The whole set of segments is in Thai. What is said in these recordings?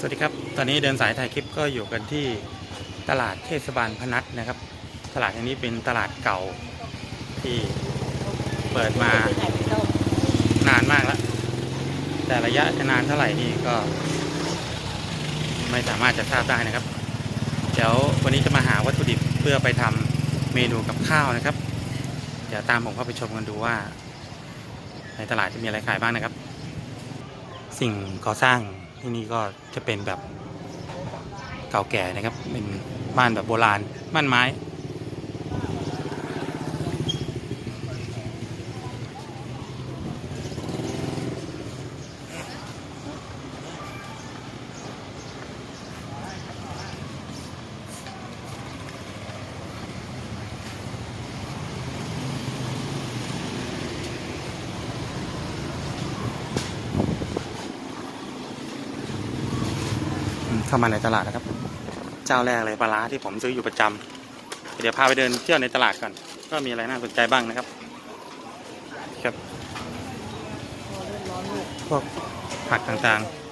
สวัสดีครับ ตอนนี้เดินสายถ่ายคลิปก็อยู่กันที่ตลาดเทศบาลพนัสนะครับ ตลาดแห่งนี้เป็นตลาดเก่าที่เปิดมานานมากแล้ว แต่ระยะจะนานเท่าไหร่นี่ก็ ไม่สามารถจะทราบได้นะครับ เดี๋ยววันนี้จะมาหาวัตถุดิบเพื่อไปทำเมนูกับข้าวนะครับ เดี๋ยวตามผมเข้าไปชมกันดูว่า ในตลาดจะมีอะไรขายบ้างนะครับ สิ่งก่อสร้าง ที่นี่ก็จะเป็นแบบเก่าแก่นะครับ เป็นบ้านแบบโบราณบ้านไม้ เข้ามาในตลาดนะครับ เจ้าแรกเลยปลาร้าที่ผมซื้ออยู่ประจำเดี๋ยวพาไปเดินเที่ยวในตลาดก่อน ก็มีอะไรน่าสนใจบ้างนะครับ ครับพวกผักต่างๆ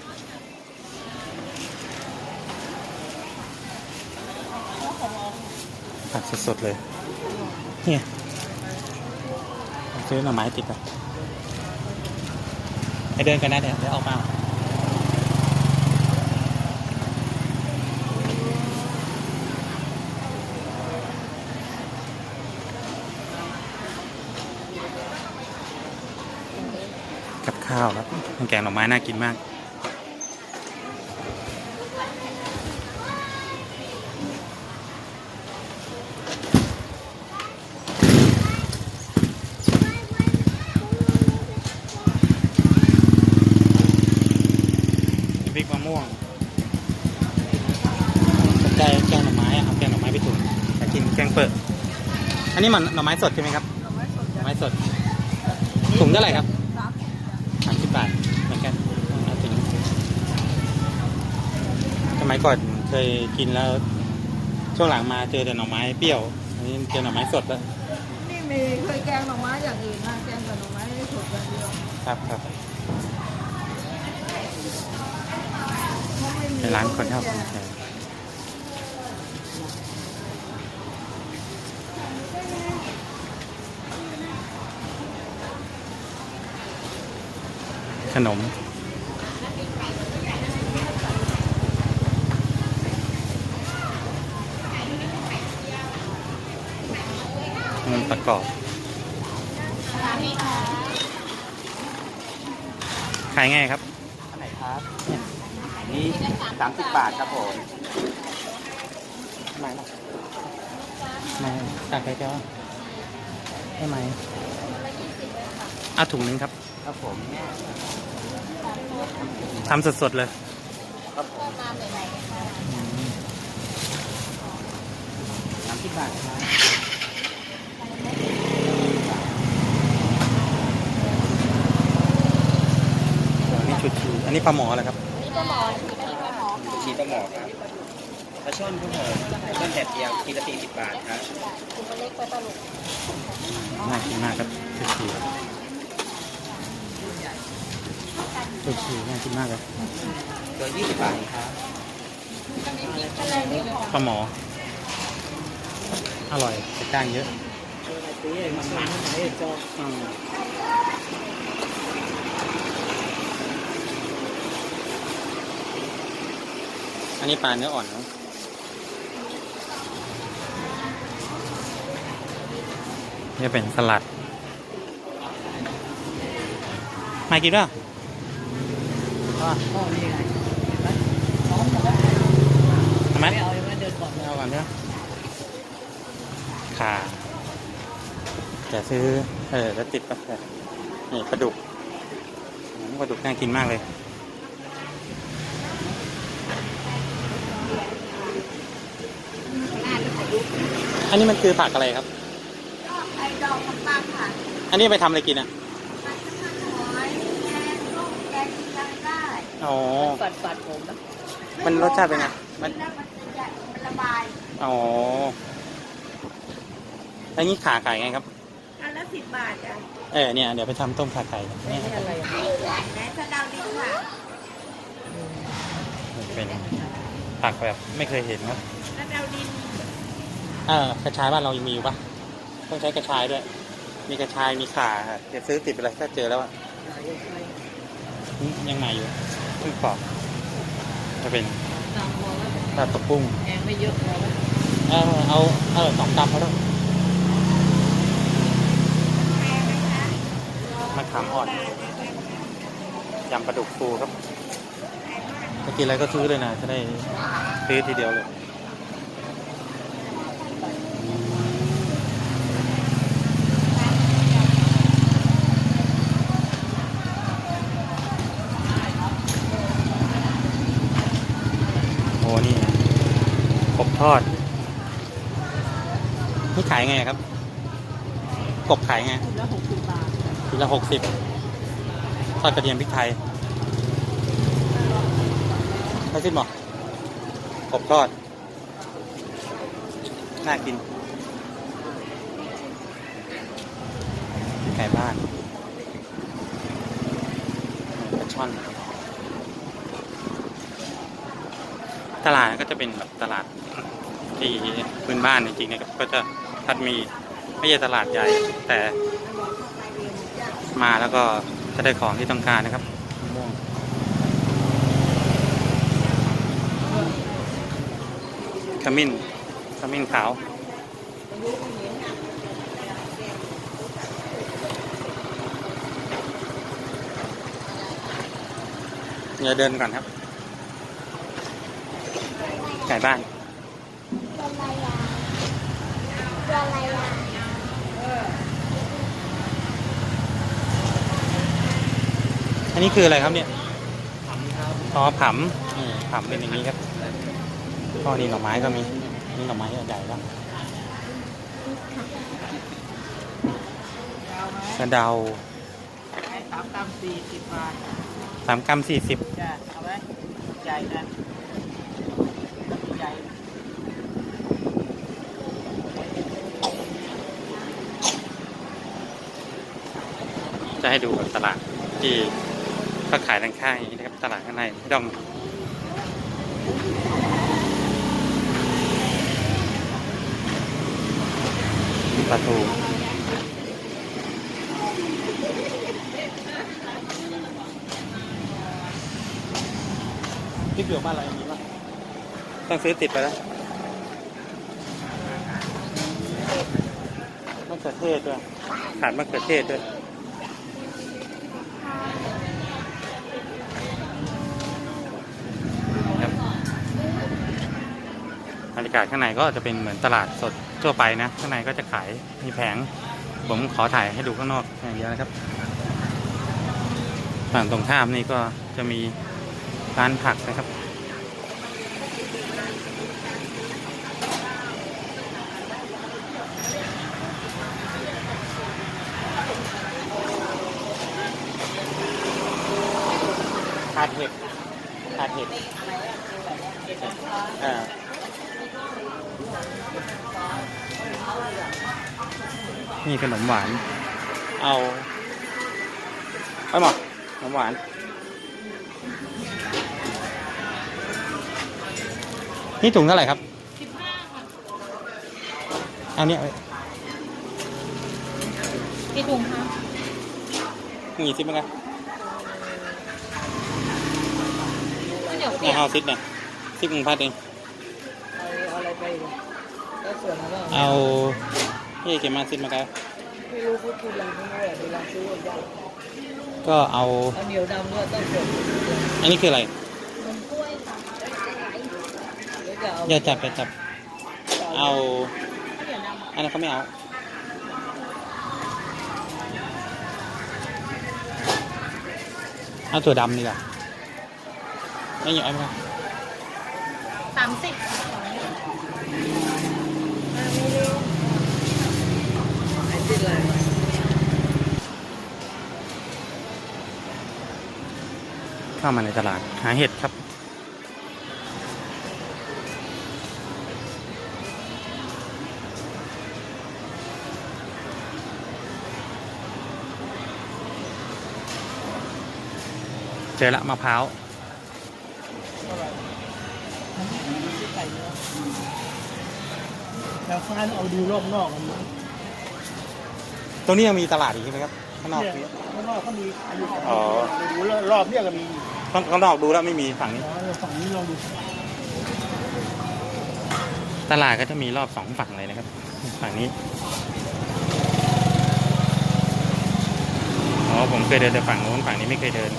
ผักสดๆเลย เนี่ยซื้อหน่อไม้ติดไปไปเดินกันนะเดี๋ยวเดี๋ยวออกมา กับข้าวครับ แกงหน่อไม้น่ากินมาก พริกมะม่วงสนใจแกงหน่อไม้อะเอาแกงหน่อไม้ไปตุ๋นอยากกินแกงเปิด อันนี้มันหน่อไม้สดใช่ไหมครับ หน่อไม้สดถุงเท่าไหร่ครับสามสิบบาทเหมือนกันเอาถึงสมัย ก่อนเคยกินแล้วช่วงหลังมาเจอแต่หน่อไม้เปรี้ยวอันนี้เจอหน่อไม้สดแล้วนี่มีเคยแกงหน่อไม้อย่างอื่นนะแกงแต่หน่อไม้สดอย่างเดียวครับครับเพราะไม่มีในร้านคนชอบแกกินงแกงขนม ประกอบ ขายไงครับอันไหนครับนี่สามสิบบาทครับผมไม่หรอกไม่ตักไปแก้วได้ไหมเอาถุงนึงครับ ครับผมทำสดๆเลยครับผมสามสิบบาทครับอั นนี้ชุดชีอันนี้ปลาหมออะไรครับชีปลาหมอครับปลาช่อนครับผมปลาช่อนแดดเดียวทีละสี่สิบบาทครับน่ากินมากครับชุดชีชุดชีน่ากินมากเลยตัวยี่สิบบาทครับปลาหมอ อร่อยแต่จ้างเยอะ ตีเองมันมันมันเองจออืมอันนี้ปลาเนื้ออ่อนเนาะนี่เป็นสลัด มากินป่ะอ๋อนี่ไงทำไหมไม่เอายังไม่เดินก่อนไม่เอาก่อนใช่ไหมขา จะซื้อ เออแล้วติดปะนี่ปลาดุกอืมปลาดุกน่ากินมากเลยอันนี้มันคือผักอะไรครับไอ้ดอกผักปังค่ะอันนี้ไปทำอะไรกินอะผัดข้าวหอยแกงส้มแกงยังได้อ๋อฝัดฝัดผมนะมันรสชาติเป็นไง มันแล้วมันจะมันระบาย อ๋ออันนี้ขาไก่ไงครับอันละ สิบบาทจ้ะเออเนี่ยเดี๋ยวไปทำต้มขาไก่เนี่ยอะไรไหนสะเดาวดีค่ะเเป็นผักแบบไม่เคยเห็นครับเออกระชายบ้านเรายังมีอยู่ปะต้องใช้กระชายด้วย มีกระชายมีข่าครับเดี๋ยวซื้อติดไปเลยถ้าเจอแล้วอะอืมยังใหม่อยู่เพิ่งปอกจะเป็นตามพอแล้วปลาตะปุ้งแกงไม่เยอะพอแล้วเออเอาเออสองกำเขาด้วยมะขามอ่อนยำปลาดุกฟูครับจะกินอะไรก็ซื้อเลยนะจะได้ซื้อทีเดียวเลยโอ้นี่กบทอด นี่ขายไงครับ กบขายไง กสิบบาททีละหกสิบทอดกระเทียมพริกไทยไม่สิ้นหรอกบทอด น่ากิน ไก่บ้านปลาช่อนตลาดก็จะเป็นแบบตลาดที่พื้นบ้านจริงๆนะครับก็จะพัดมีไม่ใช่ตลาดใหญ่ แต่ มาแล้วก็จะได้ของที่ต้องการนะครับม่วงขมิ้นขมิ้นขาวเดี๋ยวเดินก่อนครับ ไก่บ้านอัน นี้คืออะไรครับเนี่ยอ๋อผำนี่ผำเป็นอย่างนี้ครับก็นี่หน่อไม้ก็มีนี่หน่อไม้ใหญ่ๆแล้วยาวไหมกระเดาไอ้สามกรัมสี่สิบบาทสามกรัมสี่สิบจ้ะเอาไหมใหญ่นะใหญ่จะให้ดูตลาดที่ เขาขายด้านข้างอย่างนี้นะครับ ตลาดข้างในไม่ต้องปลาทูพริกหยวกบ้านเรายังมีปะต้องซื้อติดไปแล้วมะเขือเทศด้วยขาดมะเขือเทศด้วย ครับบรรยากาศข้างในก็จะเป็นเหมือนตลาดสดทั่วไปนะ ข้างในก็จะขายมีแผง ผมขอถ่ายให้ดูข้างนอกอย่างเดียวนะครับ ฝั่งตรงข้ามนี่ก็จะมีร้านผักนะครับขาดเห็ดขาดเห็ดอ่า นี่ขนมหวาน เอาไปหมดขนมหวาน นี่ถุงเท่าไหร่ครับสิบห้าค่ะเอาเนี้ยกี่ถุงคะมีซิปมั้งครับข้าวเหนียวเปีเอายกเอาซิปเนี่ยซิปหนึ่งพัดเองเอาอะไรไปเลย แล้วส่วนอะไรบ้างเอาพี่เก็บมาซิมาครับไม่รู้เขากินอะไรไม่รู้อะเวลาซื้ออะยากก็เอา เอาเหนียวดำด้วยต้องสดอันนี้คืออะไรนมกล้วยค่ะแล้วจะเอาอย่าจับอย่าจับ เอา อันนั้นเขาไม่เอา เอาถั่วดำดีกว่าไม่เหนียวไอ้มั้งสามสิบ เข้ามาในตลาดหาเห็ดครับ เจอละมะพร้าวเนื้อแล้วฟ้านเอาดูรอบนอกกันนะตรงนี้ยังมีตลาดอีกใช่ไหมครับข้างนอกเนี่ยข้างนอกเขามีขายอยู่อ๋อ ดูรอบเนี่ยก็มี ข้างข้างนอกดูแล้วไม่มีฝั่งนี้อ๋อฝั่งนี้ลองดูตลาดก็จะมีรอบสองฝั่งเลยนะครับ ฝั่งนี้อ๋อผมเคยเดินแต่ฝั่งโน้นฝั่งนี้ไม่เคยเดิน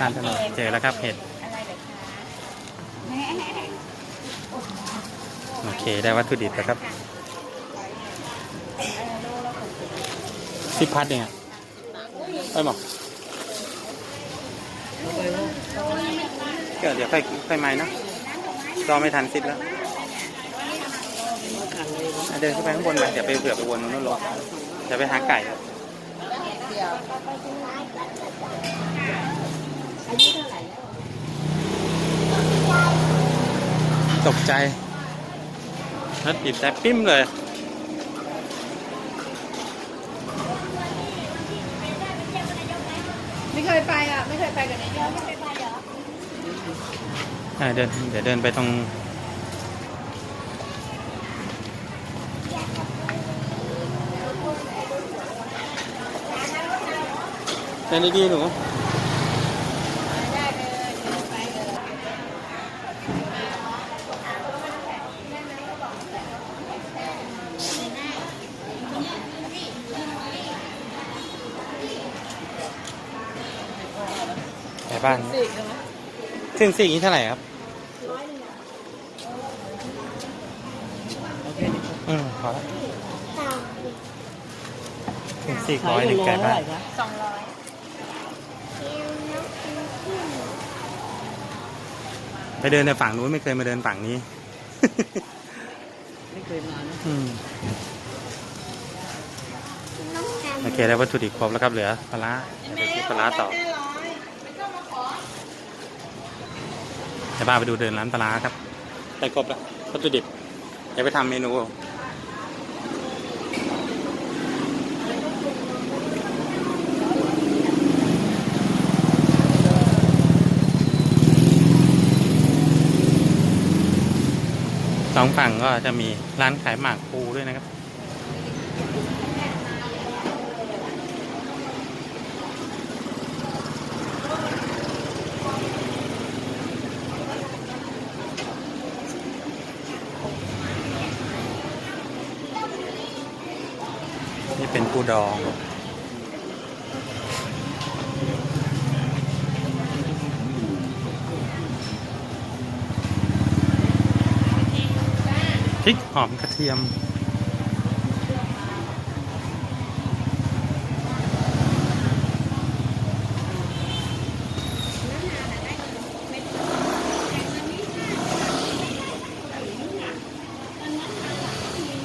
การถนนเจอแล้วครับเห็ด โอเค ได้วัตถุดิบแล้วครับสิบพัดเนี่ยเอ้ยหมอกเดี๋ยวค่อยค่อยไม้นะรอไม่ทันสิบแล้วเดินขึ้นไปข้างบนไปเดี๋ยวไปเผื่อไปวนนู้นลงเดี๋ยวไปหาไก่ครับตกใจ นัดติดแต่ปิ้มเลย ไม่เคยไปอะ ไม่เคยไปกับนายยอดไม่เคยไปเหรออ่าเดินเดี๋ยวเดินไปตรงเดินดีๆหนู บ้านสิใช่ไหมซึ่งสิ่งนี้เท่าไหร่ครับอืมพอแล้วถึงสี่ร้อยหนึ่งไก่บ้านสองร้อยไปเดินในฝั่งนู้นไม่เคยมาเดินฝั่งนี้ ไม่เคยมานะอืมโอเคได้วัตถุดิบครบแล้วครับเหลือปลาร้าเดี๋ยวไปซื้อปลาร้าต่อ เดี๋ยวบ้าไปดูเดินร้านปลาร้าครับได้ครบแล้ววัตถุดิบเดี๋ยวไปทำเมนูสองฝั่งก็จะมีร้านขายหมากปูด้วยนะครับ นี่เป็นปู ดอง พริกหอมกระเทียม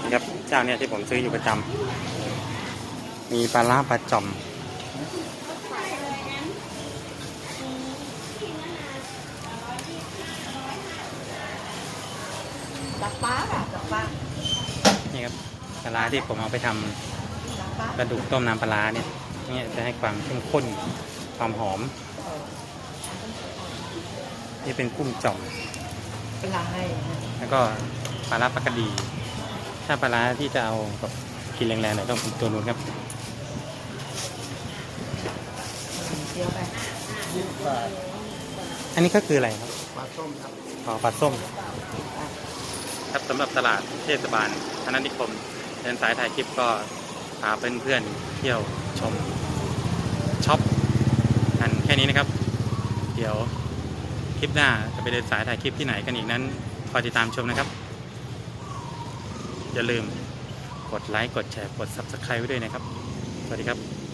นะครับเจ้าเนี่ยที่ผมซื้ออยู่ประจำ มีปลาล่าปลาจอมดักป้าค่ะดักป้านี่ครับปลาร้าที่ผมเอาไปทำดักป้ากระดูกต้มน้ำปลาร้าเนี่ยเนี่ยจะให้ความเข้มข้นความหอม นี่เป็นกุ้งจ่อมเป็นลายแล้วก็ปลาร้าปลากระดี ถ้าปลาร้าที่จะเอาแบบกินแรงๆหน่อยต้องเป็นตัวนู้นครับ เดียวไป ยี่สิบ บาทอันนี้ก็คืออะไรครับปลาส้มครับอ๋อปลาส้ม ครับสำหรับตลาดเทศบาลพนัสนิคมเดินสายถ่ายคลิปก็พาเพื่อนๆเที่ยวชมช็อปกันแค่นี้นะครับ เดี๋ยวคลิปหน้าจะไปเดินสายถ่ายคลิปที่ไหนกันอีกนั้นคอยติดตามชมนะครับ อย่าลืมกดไลค์กดแชร์กด Subscribe ไว้ด้วยนะครับ สวัสดีครับ